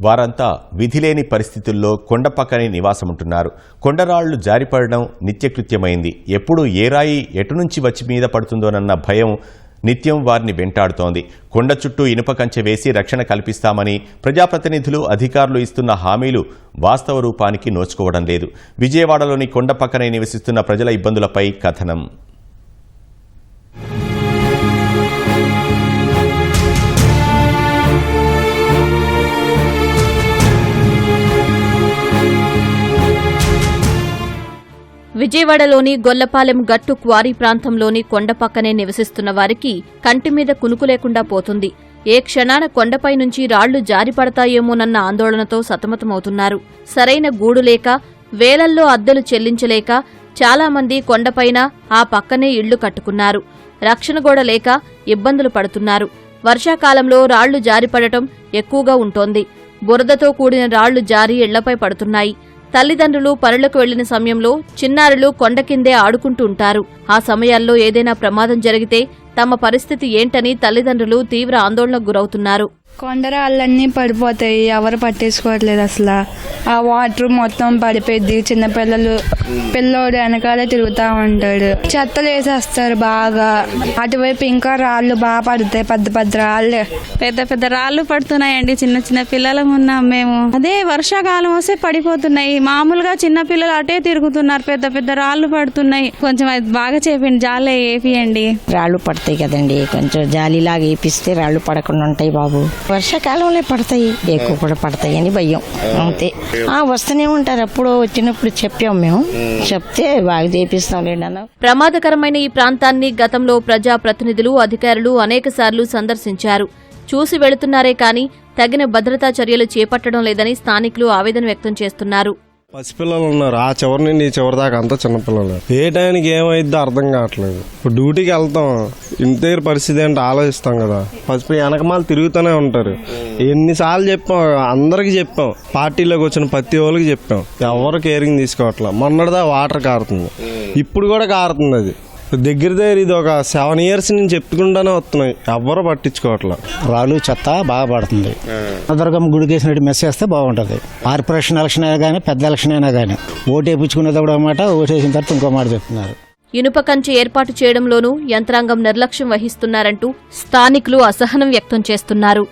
వారంతా విధిలేని పరిస్థితుల్లో కొండ పక్కనే నివాసముంటున్నారు. కొండరాళ్ళు జారిపడడం నిత్యకృత్యమైంది. ఎప్పుడు ఏ రాయి ఎటు నుంచి వచ్చి మీద పడుతుందోనన్న భయం నిత్యం వారిని వెంటాడుతోంది. కొండ చుట్టూ ఇనుప కంచె వేసి రక్షణ కల్పిస్తామని ప్రజాప్రతినిధులు అధికారులు ఇస్తున్న హామీలు వాస్తవ రూపానికి నోచుకోవడం లేదు. విజయవాడలోని కొండ పక్కనే నివసిస్తున్న ప్రజల ఇబ్బందులపై కథనం. విజయవాడలోని గొల్లపాలెం గట్టు క్వారీ ప్రాంతంలోని కొండ పక్కనే నివసిస్తున్న వారికి కంటి మీద కునుకు లేకుండా పోతుంది. ఏ క్షణాన కొండపై నుంచి రాళ్ళు జారిపడతాయేమోనన్న ఆందోళనతో సతమతమవుతున్నారు. సరైన గూడు లేక వేలల్లో అద్దెలు చెల్లించలేక చాలామంది కొండపైన ఆ పక్కనే ఇళ్ళు కట్టుకున్నారు. రక్షణ గోడ లేక ఇబ్బందులు పడుతున్నారు. వర్షాకాలంలో రాళ్ళు జారిపడటం ఎక్కువగా ఉంటోంది. బురదతో కూడిన రాళ్ళు జారి ఇళ్ళపై పడుతున్నాయి. తల్లిదండ్రులు పనులకు వెళ్ళిన సమయంలో చిన్నారులు కొండ కిందే ఆడుకుంటూ ఉంటారు ఆ సమయాల్లో ఏదైనా ప్రమాదం జరిగితే తమ పరిస్థితి ఏంటని తల్లిదండ్రులు తీవ్ర ఆందోళనకు గురవుతున్నారు. కొండరాళ్ళన్నీ పడిపోతాయి. ఎవరు పట్టించుకోవట్లేదు అసలు. ఆ వాటర్ మొత్తం పడిపోయింది చిన్నపిల్లలు పిల్లోడు వెనకాలే తిరుగుతూ ఉంటాడు. చెత్తలు వేసేస్తారు బాగా. అటువైపు ఇంకా రాళ్ళు బాగా పడతాయి. పెద్ద పెద్ద రాళ్ళు. పెద్ద పెద్ద రాళ్ళు పడుతున్నాయండి. చిన్న చిన్న పిల్లలం ఉన్నాం మేము. అదే వర్షాకాలం వస్తే పడిపోతున్నాయి. మామూలుగా చిన్న పిల్లలు అటే తిరుగుతున్నారు. పెద్ద పెద్ద రాళ్ళు పడుతున్నాయి. కొంచెం అది బాగా చేపండి. జాలే వేపియండి. రాళ్ళు పడతాయి కదండి. కొంచెం జాలీలాగా వేపిస్తే రాళ్ళు పడకుండా ఉంటాయి బాబు. వర్షాకాలంలో పడతాయి ఎక్కువ కూడా పడతాయి అని భయం అంతే. ఆ వస్తూనే ఉంటారు. అప్పుడు వచ్చినప్పుడు చెప్పాం మేము. చెప్తే బాగా చేపిస్తాం అన్న ప్రమాదకరమైన ఈ ప్రాంతాన్ని గతంలో ప్రజా ప్రతినిధులు అధికారులు అనేకసార్లు సందర్శించారు. చూసి వెళుతున్నారే కానీ తగిన భద్రతా చర్యలు చేపట్టడం లేదని స్థానికులు ఆవేదన వ్యక్తం చేస్తున్నారు. పసిపిల్లలు ఉన్నారు. ఆ చివరి నుండి ఈ చివరి దాకా అంతా చిన్నపిల్లలు. ఏ టైంకి ఏమైద్దో అర్థం కావట్లేదు. ఇప్పుడు డ్యూటీకి వెళ్తాం. ఇంటి దగ్గర పరిస్థితి ఏంటో ఆలోచిస్తాం కదా. పసిపి వెనకమాలు తిరుగుతూనే ఉంటారు. ఎన్నిసార్లు చెప్పాం. అందరికి చెప్పాం. పార్టీలోకి వచ్చిన ప్రతి వాళ్ళకి చెప్పాం. ఎవరు కేరింగ్ తీసుకోవట్లేదు మొన్నటిదా వాటర్ కారుతుంది. ఇప్పుడు కూడా కారుతుంది అది. దగ్గర దగ్గర ఇది ఒక సెవెన్ ఇయర్స్ నుంచి చెప్పుకుంటానే వస్తున్నాయి. ఎవ్వరు పట్టించుకోవట్లే. రాళ్ళు చెత్త బాగా పడుతుంది. దుర్గమ్మ గుడికి వేసినట్టు మెస్ చేస్తే బాగుంటుంది. కార్పొరేషన్ ఎలక్షన్ అయినా కానీ పెద్ద ఎలక్షన్ అయినా కానీ ఓటు వేయించుకునేటప్పుడు అన్నమాట ఓటు వేసిన తర్వాత ఇంకో మాట చెప్తున్నారు. ఇనుప కంచె ఏర్పాటు చేయడంలోనూ యంత్రాంగం నిర్లక్ష్యం వహిస్తున్నారంటూ స్థానికులు అసహనం వ్యక్తం చేస్తున్నారు.